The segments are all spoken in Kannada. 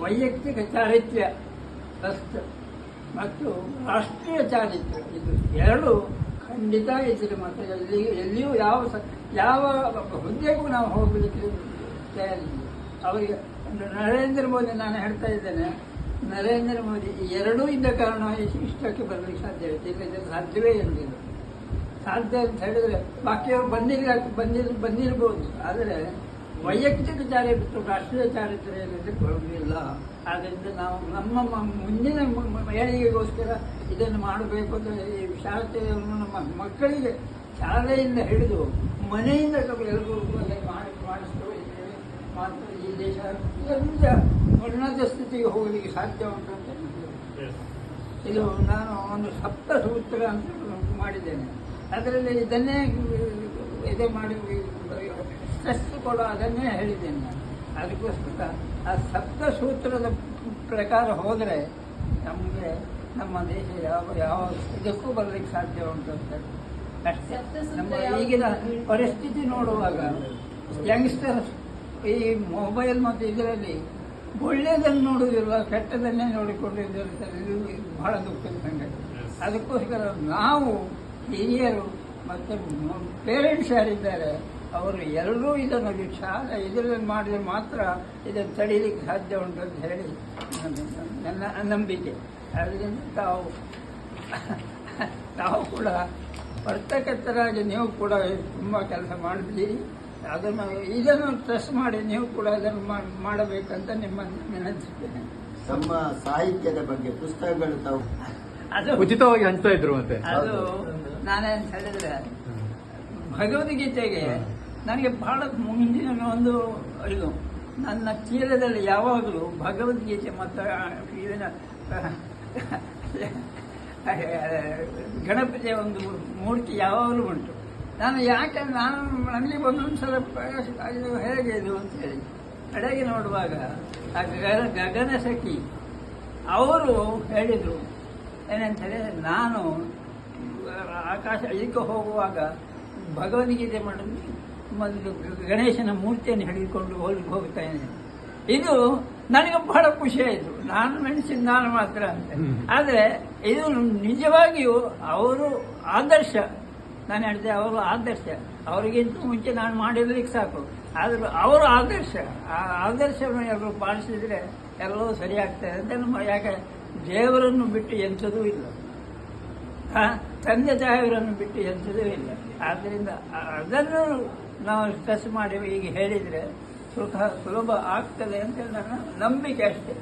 ವೈಯಕ್ತಿಕ ಚಾರಿತ್ರ್ಯ ಅಷ್ಟು ಮತ್ತು ರಾಷ್ಟ್ರೀಯ ಚಾರಿತ್ರ್ಯ. ಇದು ಎರಡು ಖಂಡಿತ ಇದ್ರೆ ಮಾತ್ರ ಎಲ್ಲಿ ಎಲ್ಲಿಯೂ ಯಾವ ಸ- ಯಾವ ಹುದ್ದೆಗೂ ನಾವು ಹೋಗಲಿಕ್ಕೆ ತಯಾರಿಲ್ಲ. ಅವರಿಗೆ ನರೇಂದ್ರ ಮೋದಿ ನಾನು ಹೇಳ್ತಾ ಇದ್ದೇನೆ, ನರೇಂದ್ರ ಮೋದಿ ಎರಡೂ ಇದ್ದ ಕಾರಣ ಇಷ್ಟು- ಇಷ್ಟಕ್ಕೆ ಬರಲಿಕ್ಕೆ ಸಾಧ್ಯ ಇದೆ ಸಾಧ್ಯವೇ ಇರಲಿಲ್ಲ ಸಾಧ್ಯ ಅಂತ ಹೇಳಿದ್ರೆ, ಬಾಕಿಯವರು ಬಂದಿಲ್ಲ ಬಂದಿರ್, ಬಂದಿರ್ಬೋದು. ಆದರೆ ವೈಯಕ್ತಿಕ ಚಾರಿತ್ರ್ಯ ರಾಷ್ಟ್ರೀಯ ಚಾರಿತ್ರ ಏನಿದೆ ಬರುವುದಿಲ್ಲ ಆದ್ದರಿಂದ ನಾವು ನಮ್ಮ ಮುಂದಿನ ಏಳಿಗೆಗೋಸ್ಕರ ಇದನ್ನು ಮಾಡಬೇಕು ಅಂತ ಈ ವಿಶಾಲತೆಯನ್ನು ನಮ್ಮ ಮಕ್ಕಳಿಗೆ ಶಾಲೆಯಿಂದ ಹಿಡಿದು ಮನೆಯಿಂದ ಎಲ್ಲರೂ ಮಾಡಿ ಮಾಡಿಸ್ತಾ ಇದ್ದೇವೆ ಮಾತ್ರ ಈ ದೇಶ ಎಲ್ಲ ಉನ್ನತ ಸ್ಥಿತಿಗೆ ಹೋಗಲಿಕ್ಕೆ ಸಾಧ್ಯ ಉಂಟು ಅಂತ ಇದು ನಾನು ಒಂದು ಸಪ್ತ ಸೂತ್ರ ಅಂತ ಮಾಡಿದ್ದೇನೆ. ಅದರಲ್ಲಿ ಇದನ್ನೇ ಇದೇ ಮಾಡಿ ಸ್ಟ್ರೆಸ್ ಕೊಡೋ ಅದನ್ನೇ ಹೇಳಿದ್ದೇನೆ ನಾನು. ಅದಕ್ಕೋಸ್ಕರ ಆ ಸಪ್ತ ಸೂತ್ರದ ಪ್ರಕಾರ ಹೋದರೆ ನಮಗೆ ನಮ್ಮ ದೇಶ ಯಾವ ಯಾವ ಇದಕ್ಕೂ ಬರಲಿಕ್ಕೆ ಸಾಧ್ಯ ಉಂಟು ಅಂತ. ಅಷ್ಟೇ. ನಮ್ಮ? ಈಗಿನ ಪರಿಸ್ಥಿತಿ ನೋಡುವಾಗ ಯಂಗ್ಸ್ಟರ್ಸ್ ಈ ಮೊಬೈಲ್ ಮತ್ತು ಇದರಲ್ಲಿ ಒಳ್ಳೆಯದನ್ನು ನೋಡುವುದಿಲ್ಲ ಕೆಟ್ಟದನ್ನೇ ನೋಡಿಕೊಂಡಿದ್ದಾರೆ ಇದು ಬಹಳ ದುಃಖದ ಸಂಗತಿ. ಅದಕ್ಕೋಸ್ಕರ ನಾವು ಹಿರಿಯರು ಮತ್ತು ಪೇರೆಂಟ್ಸ್ ಯಾರಿದ್ದಾರೆ ಅವರು ಎಲ್ಲರೂ ಇದನ್ನು ವಿಶಾಲ ಇದರಲ್ಲಿ ಮಾಡಿದರೆ ಮಾತ್ರ ಇದನ್ನು ತಡೀಲಿಕ್ಕೆ ಸಾಧ್ಯ ಉಂಟು ಅಂತ ಹೇಳಿ ನನ್ನ- ನನ್ನ ನಂಬಿಕೆ. ಅದರಿಂದ ತಾವು ತಾವು ಕೂಡ ವರ್ತಕರ್ತರಾಗಿ ನೀವು ಕೂಡ ತುಂಬ ಕೆಲಸ ಮಾಡಿದ್ದೀರಿ ಅದನ್ನು ಇದನ್ನು ಟ್ರಸ್ಟ್ ಮಾಡಿ ನೀವು ಕೂಡ ಅದನ್ನು ಮಾಡಬೇಕಂತ ನಿಮ್ಮನ್ನು ವಿನಂತಿಸ್ತೇನೆ ತಮ್ಮ ಸಾಹಿತ್ಯದ ಬಗ್ಗೆ ಪುಸ್ತಕಗಳು ತಾವು ಅದು ಉಚಿತವಾಗಿ ಹಂಚ್ತಾ ಇದ್ರು ಮತ್ತೆ. ಅದು ನಾನೇನು ಹೇಳಿದ್ರೆ ಭಗವದ್ಗೀತೆಗೆ ನನಗೆ ಬಹಳ ಮುಂದಿನ ಒಂದು ಇದು. ನನ್ನ ಚೀಲದಲ್ಲಿ ಯಾವಾಗಲೂ ಭಗವದ್ಗೀತೆ ಮತ್ತು ಇದನ್ನು ಗಣಪತಿಯ ಒಂದು ಮೂರ್ತಿ ಯಾವಾಗಲೂ ಉಂಟು. ನಾನು ಯಾಕೆ, ನಾನು ನನಗೆ ಒಂದೊಂದು ಸಲ ಹೇಗೆ ಇದು ಅಂತೇಳಿ ಕಡೆಗೆ ನೋಡುವಾಗ, ಆ ಗಗನ ಸಖಿ, ಅವರು ಹೇಳಿದರು ಏನಂತ ಹೇಳಿದ್ರೆ ನಾನು ಆಕಾಶ ಇದಕ್ಕೆ ಹೋಗುವಾಗ ಭಗವದ್ಗೀತೆ ಮಾಡೋದು ಮೊದಲು ಗಣೇಶನ ಮೂರ್ತಿಯನ್ನು ಹಿಡಿದುಕೊಂಡು ಹೋಗಿ ಹೋಗ್ತೇನೆ. ಇದು ನನಗೆ ಬಹಳ ಖುಷಿಯಾಯಿತು ನಾನು ಮೆಣಸಿನ ನಾನು ಮಾತ್ರ ಅಂತ. ಆದರೆ ಇದು ನಿಜವಾಗಿಯೂ ಅವರು ಆದರ್ಶ. ನಾನು ಹೇಳಿದೆ ಅವರು ಆದರ್ಶ. ಅವರಿಗಿಂತ ಮುಂಚೆ ನಾನು ಮಾಡಿರ್ಲಿಕ್ಕೆ ಸಾಕು. ಆದರೂ ಅವರು ಆದರ್ಶ. ಆ ಆದರ್ಶವನ್ನು ಎಲ್ಲರೂ ಪಾಲಿಸಿದ್ರೆ ಎಲ್ಲವೂ ಸರಿಯಾಗ್ತದೆ ಅಂತ ನಮ್ಮ ಯಾಕೆ ದೇವರನ್ನು ಬಿಟ್ಟು ಎಂಥದೂ ಇಲ್ಲ. ತಂದೆ ತಾಯಿಯವರನ್ನು ಬಿಟ್ಟು ಎಂಥದೂ ಇಲ್ಲ. ಆದ್ದರಿಂದ ಅದನ್ನು ನಾವು ಸ್ಟ್ರೆಸ್ ಮಾಡಿ ಈಗ ಹೇಳಿದರೆ ಸುಖ ಸುಲಭ ಆಗ್ತದೆ ಅಂತ ನನ್ನ ನಂಬಿಕೆ ಅಷ್ಟೇ.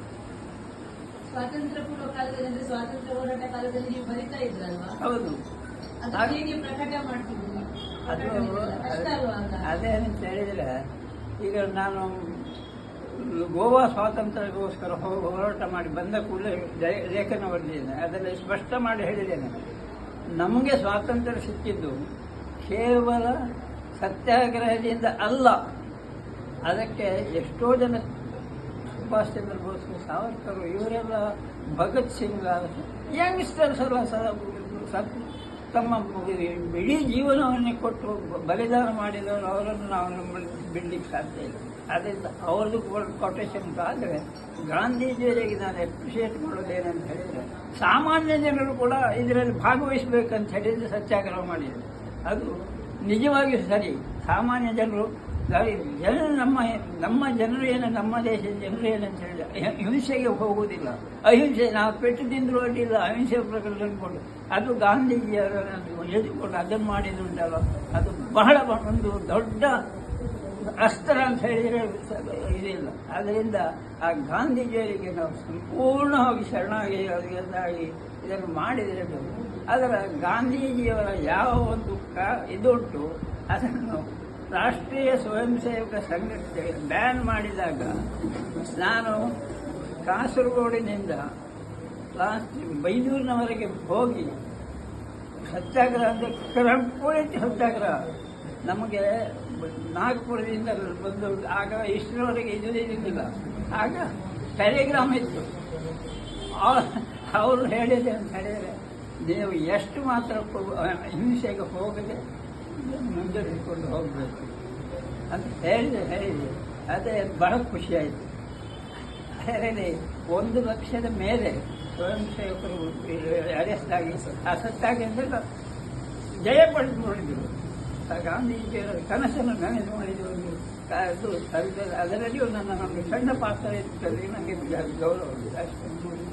ಸ್ವಾತಂತ್ರ್ಯ ಪೂರ್ವ ಕಾಲದಲ್ಲಿ ಅಂದ್ರೆ ಸ್ವಾತಂತ್ರ್ಯ ಹೋರಾಟ ಕಾಲದಲ್ಲಿ ನೀವು ಬರಿತಾ ಇದ್ರಲ್ವಾ? ಹೌದು. ಅದು ಹಾಗೆ- ಪ್ರಕಟ ಅದು ಅಂತ? ಹೇಳಿದ್ರೆ ಈಗ ನಾನು ಗೋವಾ ಸ್ವಾತಂತ್ರ್ಯಕ್ಕೋಸ್ಕರ ಹೋರಾಟ ಮಾಡಿ ಬಂದ ಕೂಡಲೇ ಲೇಖನ ಬರೆದಿದ್ದೇನೆ. ಅದರಲ್ಲಿ ಸ್ಪಷ್ಟ ಮಾಡಿ ಹೇಳಿದ್ದೇನೆ. ನಮಗೆ ಸ್ವಾತಂತ್ರ್ಯ ಸಿಕ್ಕಿದ್ದು ಕೇವಲ ಸತ್ಯಾಗ್ರಹದಿಂದ ಅಲ್ಲ. ಅದಕ್ಕೆ ಎಷ್ಟೋ ಜನ ಸುಭಾಷ್ ಚಂದ್ರ ಬೋಸ್ ಸಾವರ್ಕರ್, ಇವರೆಲ್ಲ ಭಗತ್ ಸಿಂಗ್ ಯಂಗ್ಸ್ಟರ್ಸ್ ಎಲ್ಲ ಸ- ಸ- ತಮ್ಮ ಇಡೀ ಜೀವನವನ್ನೇ ಕೊಟ್ಟು ಬಲಿದಾನ ಮಾಡಿದವರು ಅವರನ್ನು ನಾವು ನಮ್ಮ ಬಿಡ್ಲಿಕ್ಕೆ ಸಾಧ್ಯ ಇಲ್ಲ. ಅದರಿಂದ ಅವ್ರದ್ದು ಕೊಟೇಶನ್ ಆದರೆ ಗಾಂಧೀಜಿಯವರಿಗೆ ನಾನು ಅಪ್ರಿಷಿಯೇಟ್ ಮಾಡೋದೇನಂತ ಹೇಳಿದರೆ, ಸಾಮಾನ್ಯ ಜನರು ಕೂಡ ಇದರಲ್ಲಿ ಭಾಗವಹಿಸಬೇಕಂತ ಹೇಳಿದರೆ ಸತ್ಯಾಗ್ರಹ ಮಾಡಿದರು. ಅದು ನಿಜವಾಗಿಯೂ ಸರಿ. ಸಾಮಾನ್ಯ ಜನರು ಜನರು ನಮ್ಮ ನಮ್ಮ ಜನರು ಏನು, ನಮ್ಮ ದೇಶದ ಜನರು ಏನಂತ ಹೇಳಿದ್ರೆ ಹೇಳಿದ ಹಿಂಸೆಗೆ ಹೋಗುವುದಿಲ್ಲ. ಅಹಿಂಸೆ, ನಾವು ಪೆಟ್ಟು ತಿಂದರೂ ಅಡ್ಡಿಲ್ಲ, ಅಹಿಂಸೆ ಪ್ರಕರಣ ಕೊಟ್ಟು ಅದು ಗಾಂಧೀಜಿಯವರನ್ನು ಎದುಕೊಂಡು ಅದನ್ನು ಮಾಡಿದುಂಟಲ್ಲ ಅದು ಬಹಳ ಒಂದು ದೊಡ್ಡ ಅಸ್ತ್ರ ಅಂತ ಹೇಳಿದರೆ ಇದಿಲ್ಲ. ಆದ್ದರಿಂದ ಆ ಗಾಂಧೀಜಿಯವರಿಗೆ ನಾವು ಸಂಪೂರ್ಣವಾಗಿ ಶರಣಾಗಿ ಇದನ್ನು ಮಾಡಿದರೆ ಅದರ ಗಾಂಧೀಜಿಯವರ ಯಾವ ಒಂದು ಕ ಇದುಂಟು, ಅದನ್ನು ರಾಷ್ಟ್ರೀಯ ಸ್ವಯಂ ಸೇವಕ ಸಂಘಟನೆ ಬ್ಯಾನ್ ಮಾಡಿದಾಗ ನಾನು ಕಾಸರಗೋಡಿನಿಂದ ಬೈದೂರಿನವರೆಗೆ ಹೋಗಿ ಸತ್ಯಾಗ್ರಹ ಅಂದರೆ ಕಂಪ್ಲೀಟ್ ಸತ್ಯಾಗ್ರಹ ನಮಗೆ ನಾಗ್ಪುರದಿಂದ ಬಂದು ಆಗ ಇಷ್ಟರವರೆಗೆ ಇದು ಇದ್ದಿಲ್ಲ. ಆಗ ಟೆಲಿಗ್ರಾಮ್ ಇತ್ತು. ಅವರು ಹೇಳಿದೆ ಅಂತ ಹೇಳಿದರೆ, ನೀವು ಎಷ್ಟು ಮಾತ್ರ ಹಿಂಸೆಗೆ ಹೋಗದೆ ಮುಂದುವರಿಸಿಕೊಂಡು ಹೋಗಬೇಕು. ಅಂತ ಹೇಳಿದೆ ಹೇಳಿದೆ. ಅದೇ ಬಹಳ ಖುಷಿಯಾಯಿತು ಅದರಲ್ಲಿ ಒಂದು ಲಕ್ಷದ ಮೇಲೆ ಸ್ವಯಂ ಸೇವಕರು ಅರೆಸ್ಟ್ ಆಗಿ ಅಸತ್ತಾಗಿ ಅಂದರೆ ಜಯ ಪಡೆದು ನೋಡಿದರು ಗಾಂಧೀಜಿಯವರ ಕನಸನ್ನು ನನಸು ಮಾಡಿದ ಒಂದು ಕಾ- ಇದು ಕವಿತೆ ಅದರಲ್ಲಿಯೂ ನನ್ನ ನಮಗೆ ಸಣ್ಣ ಪಾತ್ರ ಇರ್ತದೆ ನನಗೆ ಗೌರವ ಇದೆ ಅಷ್ಟೇ